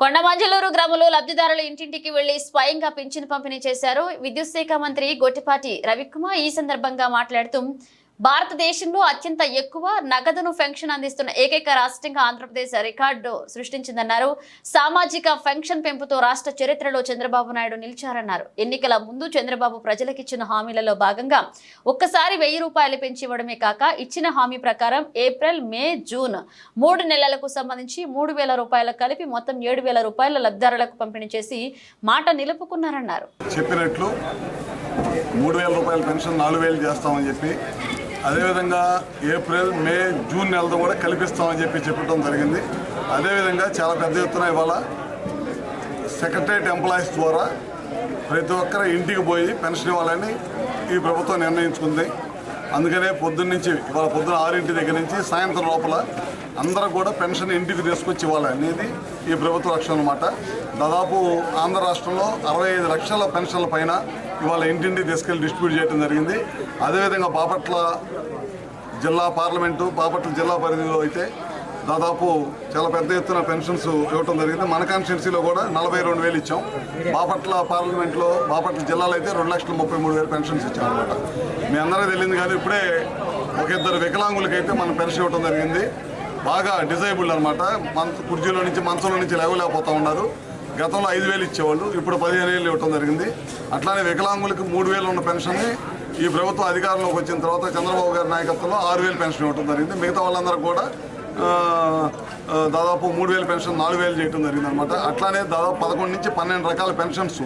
కొండమంజలూరు గ్రామంలో లబ్ధిదారులు ఇంటింటికి వెళ్ళి స్వయంగా పింఛను పంపిణీ చేశారు. విద్యుత్ శాఖ మంత్రి గొట్టిపాటి రవికుమార్ ఈ సందర్భంగా మాట్లాడుతూ భారతదేశంలో అత్యంత ఎక్కువ నగదును పెన్షన్ అందిస్తున్న ఏకైక రాష్ట్రంగా ఆంధ్రప్రదేశ్ రికార్డు సృష్టించిందన్నారు. సామాజిక పెన్షన్ పెంపుతో రాష్ట్ర చరిత్రలో చంద్రబాబు నాయుడు నిలిచారన్నారు. ఎన్నికల ముందు చంద్రబాబు ప్రజలకిచ్చిన హామీలలో భాగంగా ఒక్కసారి వెయ్యి రూపాయలు పెంచి ఇవ్వడమే కాక ఇచ్చిన హామీ ప్రకారం ఏప్రిల్ మే జూన్ మూడు నెలలకు సంబంధించి మూడు వేల రూపాయలు కలిపి మొత్తం ఏడు వేల రూపాయల లబ్ధిదారులకు పంపిణీ చేసి మాట నిలుపుకున్నారన్నారు. చెప్పినట్లు మూడు వేల రూపాయల పెన్షన్ నాలుగు వేలు చేస్తామని చెప్పి అదేవిధంగా ఏప్రిల్ మే జూన్ నెలతో కూడా కల్పిస్తామని చెప్పి చెప్పడం జరిగింది. అదేవిధంగా చాలా పెద్ద ఎత్తున ఇవాళ సెక్రటరేట్ ఎంప్లాయీస్ ద్వారా ప్రతి ఒక్కరి ఇంటికి పోయి పెన్షన్ ఇవ్వాలని ఈ ప్రభుత్వం నిర్ణయించుకుంది. అందుకనే పొద్దున్న నుంచి ఇవాళ పొద్దున ఆరింటి దగ్గర నుంచి సాయంత్రం లోపల అందరూ కూడా పెన్షన్ ఇంటికి తీసుకొచ్చి ఇవ్వాలి అనేది ఈ ప్రభుత్వ లక్ష్యం అనమాట దాదాపు ఆంధ్ర రాష్ట్రంలో అరవై ఐదు లక్షల పెన్షన్ల పైన ఇవాళ ఇంటింటికి తీసుకెళ్ళి డిస్ట్రిబ్యూట్ చేయడం జరిగింది. అదేవిధంగా బాపట్ల జిల్లా పార్లమెంటు బాపట్ల జిల్లా పరిధిలో అయితే దాదాపు చాలా పెద్ద ఎత్తున పెన్షన్స్ ఇవ్వటం జరిగింది. మన కాన్స్టిట్యున్సీలో కూడా నలభై రెండు వేలు ఇచ్చాం. బాపట్ల పార్లమెంట్లో బాపట్ల జిల్లాలో అయితే రెండు లక్షల ముప్పై మూడు వేలు పెన్షన్స్ ఇచ్చాం అనమాట మీ అందరికీ తెలియదు కానీ ఇప్పుడే ఒక ఇద్దరు వికలాంగులకైతే మనం పెన్షన్ ఇవ్వటం జరిగింది. బాగా డిజైబుల్డ్ అనమాట మంచ కుర్జీలో నుంచి మంచంలో నుంచి లేవలేకపోతూ ఉన్నారు. గతంలో ఐదు వేలు ఇచ్చేవాళ్ళు ఇప్పుడు పదిహేను వేలు ఇవ్వటం జరిగింది. అట్లానే వికలాంగులకు మూడు వేలు ఉన్న పెన్షన్ని ఈ ప్రభుత్వం అధికారంలోకి వచ్చిన తర్వాత చంద్రబాబు గారి నాయకత్వంలో ఆరు వేలు పెన్షన్ ఇవ్వటం జరిగింది. మిగతా వాళ్ళందరూ కూడా దాదాపు మూడు వేల పెన్షన్ నాలుగు వేలు చేయడం జరిగింది అనమాట అట్లానే దాదాపు పదకొండు నుంచి పన్నెండు రకాల పెన్షన్స్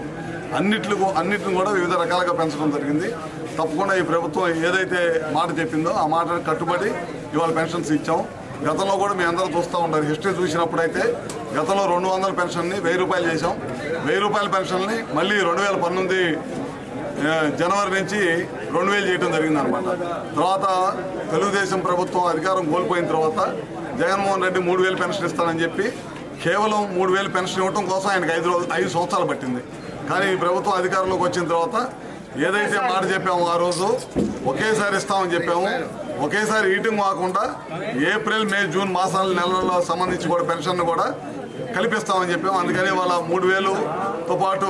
అన్నిట్లు అన్నిటిని కూడా వివిధ రకాలుగా పెంచడం జరిగింది. తప్పకుండా ఈ ప్రభుత్వం ఏదైతే మాట చెప్పిందో ఆ మాట కట్టుబడి ఇవాళ పెన్షన్స్ ఇచ్చాం. గతంలో కూడా మీ అందరూ చూస్తూ ఉంటారు. హిస్టరీ చూసినప్పుడైతే గతంలో రెండు వందల పెన్షన్ని వెయ్యి రూపాయలు చేసాం వెయ్యి రూపాయల పెన్షన్ని మళ్ళీ రెండు వేల పంతొమ్మిది జనవరి నుంచి రెండు వేలు చేయడం జరిగింది అనమాట తర్వాత తెలుగుదేశం ప్రభుత్వం అధికారం కోల్పోయిన తర్వాత జగన్మోహన్ రెడ్డి మూడు వేలు పెన్షన్ ఇస్తానని చెప్పి కేవలం మూడు వేలు పెన్షన్ ఇవ్వడం కోసం ఆయనకు ఐదు రోజులు ఐదు సంవత్సరాలు పట్టింది. కానీ ఈ ప్రభుత్వం అధికారంలోకి వచ్చిన తర్వాత ఏదైతే మాట చెప్పామో ఆ రోజు ఒకేసారి ఇస్తామని చెప్పాము. ఒకేసారి ఈటింగ్ కాకుండా ఏప్రిల్ మే జూన్ మాసాల నెలల్లో సంబంధించి కూడా పెన్షన్ కూడా కల్పిస్తామని చెప్పాము అందుకని వాళ్ళ మూడు వేలుతో పాటు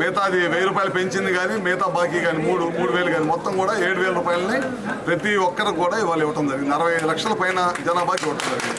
మిగతాది వెయ్యి రూపాయలు పెంచింది కానీ మిగతా బాకీ కానీ మూడు మూడు వేలు కానీ మొత్తం కూడా ఏడు వేల రూపాయలని ప్రతి ఒక్కరికి కూడా ఇవాళ ఇవ్వటం జరిగింది. అరవై లక్షల పైన జనాభాకి ఇవ్వటం జరిగింది.